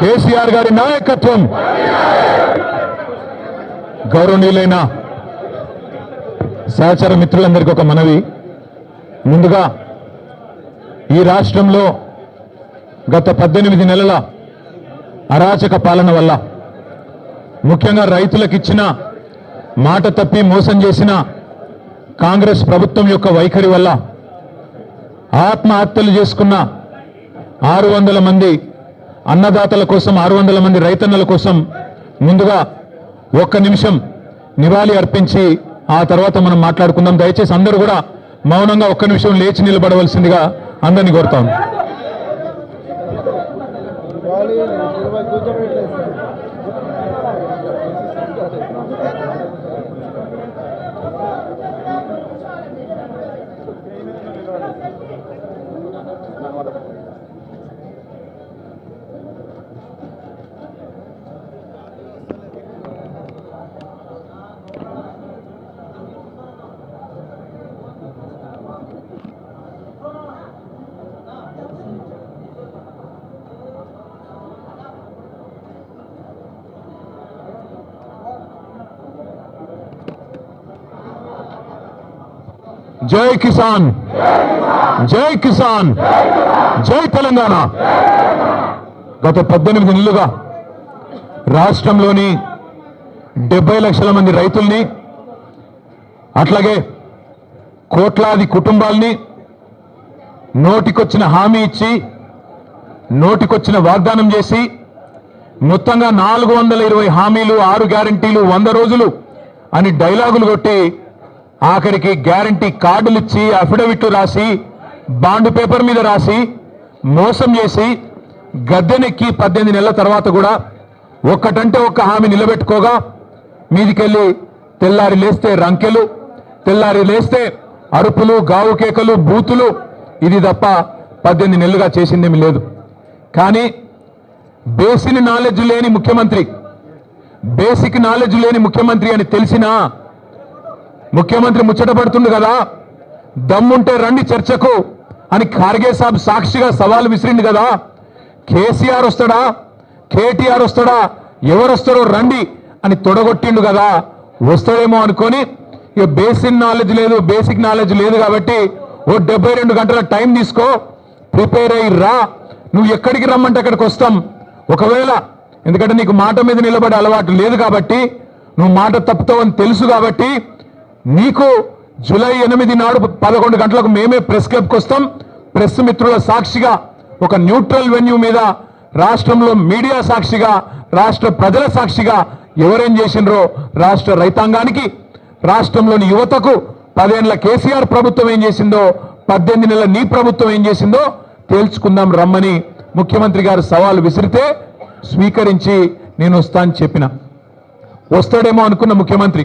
కేసీఆర్ గారి నాయకత్వం. గౌరవనీయులైన సహచర మిత్రులందరికీ ఒక మనవి. ముందుగా ఈ రాష్ట్రంలో గత పద్దెనిమిది నెలల అరాచక పాలన వల్ల ముఖ్యంగా రైతులకు ఇచ్చిన మాట తప్పి మోసం చేసిన కాంగ్రెస్ ప్రభుత్వం యొక్క వైఖరి వల్ల ఆత్మహత్యలు చేసుకున్న ఆరు వందల మంది అన్నదాతల కోసం ఆరు వందల మంది రైతన్నల కోసం ముందుగా ఒక్క నిమిషం నివాళి అర్పించి ఆ తర్వాత మనం మాట్లాడుకుందాం దయచేసి అందరూ కూడా మౌనంగా ఒక్క నిమిషం లేచి నిలబడవలసిందిగా అందరినీ కోరుతాం జై కిసాన్. జై కిసాన్. జై తెలంగాణ. గత పద్దెనిమిది నెలలుగా రాష్ట్రంలోని డెబ్బై లక్షల మంది రైతుల్ని అట్లాగే కోట్లాది కుటుంబాల్ని నోటికొచ్చిన హామీ ఇచ్చి నోటికొచ్చిన వాగ్దానం చేసి మొత్తంగా నాలుగు వందల ఇరవై హామీలు ఆరు గ్యారంటీలు వంద రోజులు అని డైలాగులు కొట్టి ఆఖరికి గ్యారంటీ కార్డులు ఇచ్చి అఫిడవిట్లు రాసి బాండ్ పేపర్ మీద రాసి మోసం చేసి గద్దెనెక్కి పద్దెనిమిది నెలల తర్వాత కూడా ఒక్కటంటే ఒక్క హామీ నిలబెట్టుకోగా మీదికెళ్ళి తెల్లారి లేస్తే రంకెలు తెల్లారి లేస్తే అరుపులు గావు కేకలు బూతులు ఇది తప్ప పద్దెనిమిది నెలలుగా చేసిందేమి లేదు. కానీ బేసిక్ నాలెడ్జ్ లేని ముఖ్యమంత్రి బేసిక్ నాలెడ్జ్ లేని ముఖ్యమంత్రి అని తెలిసినా ముఖ్యమంత్రి ముచ్చటపడుతుంది కదా. దమ్ముంటే రండి చర్చకు అని ఖార్గే సాబ్ సాక్షిగా సవాల్ విసిరింది కదా. కేసీఆర్ వస్తాడా? కేటీఆర్ వస్తాడా? ఎవరు వస్తారో రండి అని తొడగొట్టిండు కదా. వస్తాడేమో అనుకొని ఇక బేసిక్ నాలెడ్జ్ లేదు బేసిక్ నాలెడ్జ్ లేదు కాబట్టి ఓ డెబ్బై రెండు గంటల టైం తీసుకో ప్రిపేర్ అయ్యి రా. నువ్వు ఎక్కడికి రమ్మంటే అక్కడికి వస్తాం. ఒకవేళ ఎందుకంటే నీకు మాట మీద నిలబడే అలవాటు లేదు కాబట్టి నువ్వు మాట తప్పుతావని తెలుసు కాబట్టి నీకు జూలై ఎనిమిది నాడు పదకొండు గంటలకు మేమే ప్రెస్ క్లబ్కి వస్తాం. ప్రెస్ మిత్రుల సాక్షిగా ఒక న్యూట్రల్ వెన్యూ మీద రాష్ట్రంలో మీడియా సాక్షిగా రాష్ట్ర ప్రజల సాక్షిగా ఎవరేం చేసినరో రాష్ట్ర రైతాంగానికి రాష్ట్రంలోని యువతకు పదేళ్ళ కేసీఆర్ ప్రభుత్వం ఏం చేసిందో పద్దెనిమిది నెలల నీ ప్రభుత్వం ఏం చేసిందో తేల్చుకుందాం రమ్మని ముఖ్యమంత్రి గారు సవాలు విసిరితే స్వీకరించి నేను వస్తా అని చెప్పిన. వస్తాడేమో అనుకున్న ముఖ్యమంత్రి.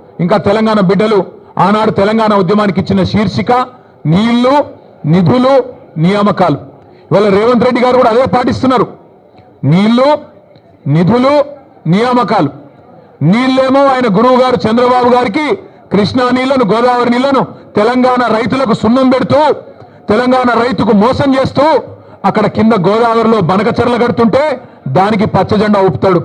ఇంకా తెలంగాణ బిడ్డలు ఆనాడు తెలంగాణ ఉద్యమానికి ఇచ్చిన శీర్షిక నీళ్ళు నిధులు నియామకాలు. ఇవాళ రేవంత్ రెడ్డి గారు కూడా అదే పాటిస్తున్నారు. నీళ్ళు నిధులు నియామకాలు. నీళ్ళేమో ఆయన గురువు గారు చంద్రబాబు గారికి కృష్ణా నీళ్ళను గోదావరి నీళ్ళను తెలంగాణ రైతులకు సున్నం పెడుతూ తెలంగాణ రైతుకు మోసం చేస్తూ అక్కడ కింద గోదావరిలో బనకచర్లు కడుతుంటే దానికి పచ్చజెండా ఊపుతాడు.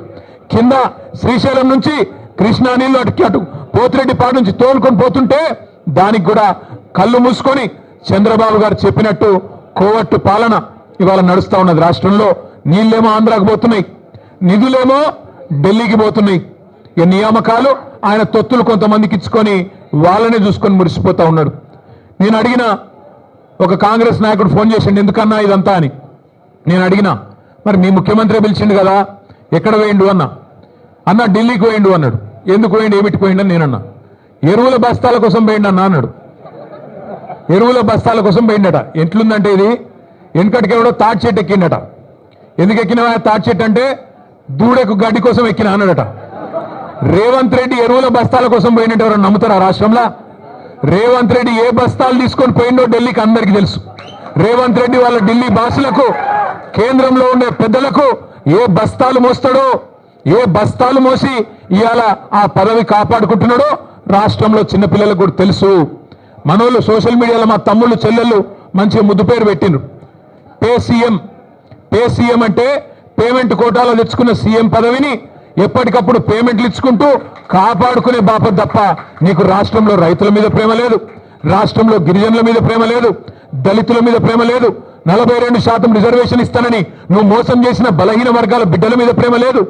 కింద శ్రీశైలం నుంచి కృష్ణా నీళ్ళు అటు అటు పోతిరెడ్డిపాడు నుంచి తోలుకొని పోతుంటే దానికి కూడా కళ్ళు మూసుకొని చంద్రబాబు గారు చెప్పినట్టు కోవట్టు పాలన ఇవాళ నడుస్తూ ఉన్నది. రాష్ట్రంలో నీళ్ళేమో ఆంధ్రాకు పోతున్నాయి. నిధులేమో ఢిల్లీకి పోతున్నాయి. ఈ నియామకాలు ఆయన తొత్తులు కొంతమందికి ఇచ్చుకొని వాళ్ళనే చూసుకొని మురిసిపోతా ఉన్నాడు. నేను అడిగిన ఒక కాంగ్రెస్ నాయకుడు ఫోన్ చేసిండు ఎందుకన్నా ఇదంతా? అని. నేను అడిగిన మరి మీ ముఖ్యమంత్రి పిలిచిండు కదా ఎక్కడ వేయండు? అన్న. అన్న ఢిల్లీకి పోయిండు అన్నాడు. ఎందుకు పోయిండు ఏమిటి పోయిండు అని నేనన్నా. ఎరువుల బస్తాల కోసం పోయిండు అన్న అన్నాడు. ఎరువుల బస్తాల కోసం పోయిండట. ఎట్లుందంటే ఇది? వెనకటికి ఎవడో తాటి చెట్టు ఎక్కిండట. ఎందుకు ఎక్కినవా? తాటి చెట్టు అంటే దూడకు గడ్డి కోసం ఎక్కిన అన్నాడట. రేవంత్ రెడ్డి ఎరువుల బస్తాల కోసం పోయినట్టు ఎవరు నమ్ముతారా రాష్ట్రంలో? రేవంత్ రెడ్డి ఏ బస్తాలు తీసుకొని పోయిండో ఢిల్లీకి అందరికీ తెలుసు. రేవంత్ రెడ్డి వాళ్ళ ఢిల్లీ బాసులకు కేంద్రంలో ఉండే పెద్దలకు ఏ బస్తాలు మోస్తాడో ఏ బస్తాలు మోసి ఇవాళ ఆ పదవి కాపాడుకుంటున్నాడో రాష్ట్రంలో చిన్నపిల్లలకు కూడా తెలుసు. మనోళ్ళు సోషల్ మీడియాలో మా తమ్ముళ్ళు చెల్లెళ్ళు మంచిగా ముద్దు పేరు పెట్టిండ్రు. పేసీఎం పేసీఎం అంటే పేమెంట్ కోటాలో తెచ్చుకున్న సీఎం పదవిని ఎప్పటికప్పుడు పేమెంట్లు ఇచ్చుకుంటూ కాపాడుకునే బాప తప్ప నీకు రాష్ట్రంలో రైతుల మీద ప్రేమ లేదు. రాష్ట్రంలో గిరిజనుల మీద ప్రేమ లేదు. దళితుల మీద ప్రేమ లేదు. నలభై రెండు శాతం రిజర్వేషన్ ఇస్తానని నువ్వు మోసం చేసిన బలహీన వర్గాల బిడ్డల మీద ప్రేమ లేదు.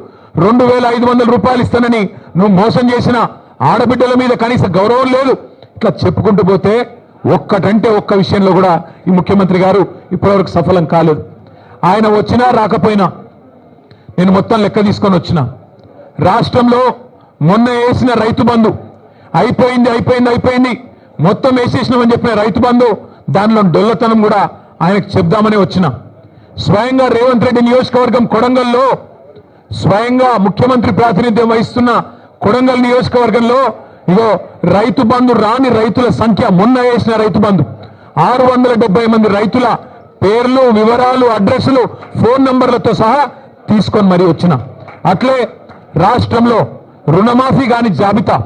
రెండు వేల ఐదు వందల రూపాయలు ఇస్తానని నువ్వు మోసం చేసిన ఆడబిడ్డల మీద కనీస గౌరవం లేదు. ఇట్లా చెప్పుకుంటూ పోతే ఒక్కటంటే ఒక్క విషయంలో కూడా ఈ ముఖ్యమంత్రి గారు ఇప్పటివరకు సఫలం కాలేదు. ఆయన వచ్చినా రాకపోయినా నేను మొత్తం లెక్క తీసుకొని వచ్చిన. రాష్ట్రంలో మొన్న వేసిన రైతు బంధు అయిపోయింది అయిపోయింది అయిపోయింది. మొత్తం వేసేసినామని చెప్పిన రైతు బంధు దానిలో డొల్లతనం కూడా ఆయనకు చెప్దామని వచ్చిన. స్వయంగా రేవంత్ రెడ్డి నియోజకవర్గం కొడంగల్లో స్వయంగా ముఖ్యమంత్రి ప్రాతినిధ్యం వహిస్తున్న కొడంగల్ నియోజకవర్గంలో ఇగో రైతు బంధు రాని రైతుల సంఖ్య మొన్న వేసిన రైతు బంధు. ఆరు వందల డెబ్బై మంది రైతుల పేర్లు వివరాలు అడ్రస్లు ఫోన్ నంబర్లతో సహా తీసుకొని మరీ వచ్చిన. అట్లే రాష్ట్రంలో రుణమాఫీ కాని జాబితా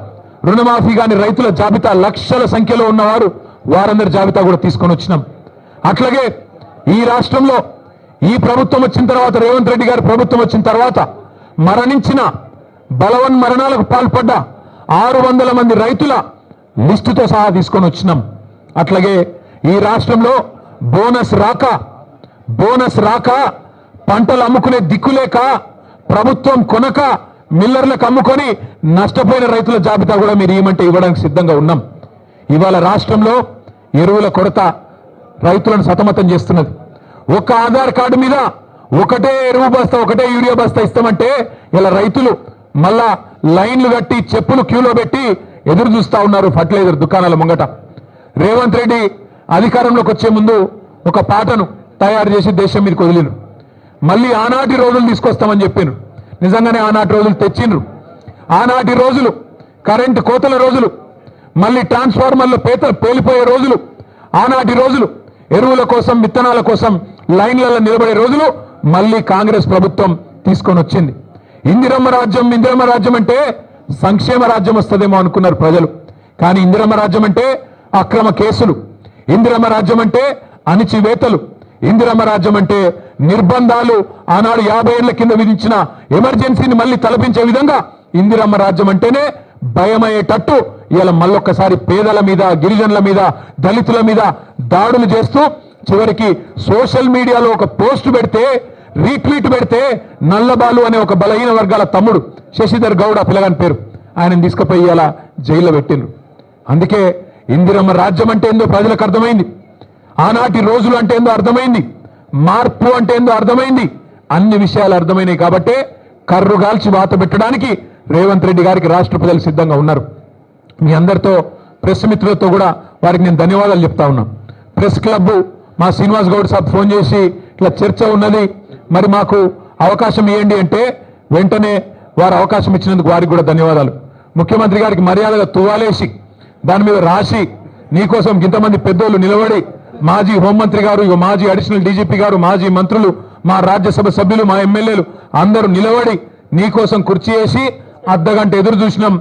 రుణమాఫీ కాని రైతుల జాబితా లక్షల సంఖ్యలో ఉన్నవారు వారందరి జాబితా కూడా తీసుకొని వచ్చినాం. అట్లాగే ఈ రాష్ట్రంలో ఈ ప్రభుత్వం వచ్చిన తర్వాత రేవంత్ రెడ్డి గారి ప్రభుత్వం వచ్చిన తర్వాత మరణించిన బలవన్ మరణాలకు పాల్పడ్డ ఆరు వందల మంది రైతుల లిస్టుతో సహా తీసుకొని వచ్చినాం. అట్లాగే ఈ రాష్ట్రంలో బోనస్ రాక బోనస్ రాక పంటలు అమ్ముకునే దిక్కులేక ప్రభుత్వం కొనక మిల్లర్లకు అమ్ముకొని నష్టపోయిన రైతుల జాబితా కూడా మీరు ఏమంటే ఇవ్వడానికి సిద్ధంగా ఉన్నాం. ఇవాళ రాష్ట్రంలో ఎరువుల కొరత రైతులను సతమతం చేస్తున్నది. ఒక ఆధార్ కార్డు మీద ఒకటే ఎరువు బస్తా ఒకటే యూరియా బస్తా ఇస్తామంటే ఇలా రైతులు మళ్ళా లైన్లు కట్టి చెప్పులు క్యూలో పెట్టి ఎదురు చూస్తా ఉన్నారు ఫర్టిలైజర్ దుకాణాల ముంగట. రేవంత్ రెడ్డి అధికారంలోకి వచ్చే ముందు ఒక పాటను తయారు చేసి దేశం మీదకి వదిలిను మళ్ళీ ఆనాటి రోజులు తీసుకొస్తామని చెప్పాను నిజంగానే ఆనాటి రోజులు తెచ్చిండ్రు. ఆనాటి రోజులు కరెంటు కోతల రోజులు మళ్ళీ ట్రాన్స్ఫార్మర్లు పేత పేలిపోయే రోజులు ఆనాటి రోజులు ఎరువుల కోసం విత్తనాల కోసం లైన్లలో నిలబడే రోజులు మళ్ళీ కాంగ్రెస్ ప్రభుత్వం తీసుకొని వచ్చింది. ఇందిరమ్మ రాజ్యం ఇందిరమ్మ రాజ్యం అంటే సంక్షేమ రాజ్యం వస్తుందేమో అనుకున్నారు ప్రజలు. కానీ ఇందిరమ్మ రాజ్యం అంటే అక్రమ కేసులు. ఇందిరమ్మ రాజ్యం అంటే అణిచివేతలు. ఇందిరమ్మ రాజ్యం అంటే నిర్బంధాలు ఆనాడు యాభై ఏళ్ళ కింద విధించిన ఎమర్జెన్సీని మళ్ళీ తలపించే విధంగా ఇందిరమ్మ రాజ్యం అంటేనే భయమయ్యేటట్టు ఇలా మళ్ళొక్కసారి పేదల మీద గిరిజనుల మీద దళితుల మీద దాడులు చేస్తూ చివరికి సోషల్ మీడియాలో ఒక పోస్ట్ పెడితే రీట్వీట్ పెడితే నల్లబాలు అనే ఒక బలహీన వర్గాల తమ్ముడు శశిధర్ గౌడ పిల్లగాని పేరు. ఆయనను తీసుకుపోయి అలా జైల్లో పెట్టిండ్రు. అందుకే ఇందిరమ్మ రాజ్యం అంటే ఏందో ప్రజలకు అర్థమైంది. ఆనాటి రోజులు అంటే ఏందో అర్థమైంది. మార్పు అంటే ఏందో అర్థమైంది. అన్ని విషయాలు అర్థమైనాయి కాబట్టే కర్రుగాల్చి వాత పెట్టడానికి రేవంత్ రెడ్డి గారికి రాష్ట్ర ప్రజలు సిద్ధంగా ఉన్నారు. మీ అందరితో ప్రెస్ మిత్రులతో కూడా వారికి నేను ధన్యవాదాలు చెప్తా ఉన్నాను ప్రెస్ క్లబ్ మా శ్రీనివాస్ గౌడ్ సాబ్ ఫోన్ చేసి ఇట్లా చర్చ ఉన్నది మరి మాకు అవకాశం ఇవ్వండి అంటే వెంటనే వారు అవకాశం ఇచ్చినందుకు వారికి కూడా ధన్యవాదాలు. ముఖ్యమంత్రి గారికి మర్యాదగా తువాలేసి దాని మీద రాసి నీకోసం ఇంతమంది పెద్దోళ్ళు నిలబడి మాజీ హోంమంత్రి గారు ఇక మాజీ అడిషనల్ డీజీపీ గారు మాజీ మంత్రులు మా రాజ్యసభ సభ్యులు మా ఎమ్మెల్యేలు అందరూ నిలబడి నీకోసం కుర్చీ వేసి అర్ధగంట ఎదురు చూసినాం.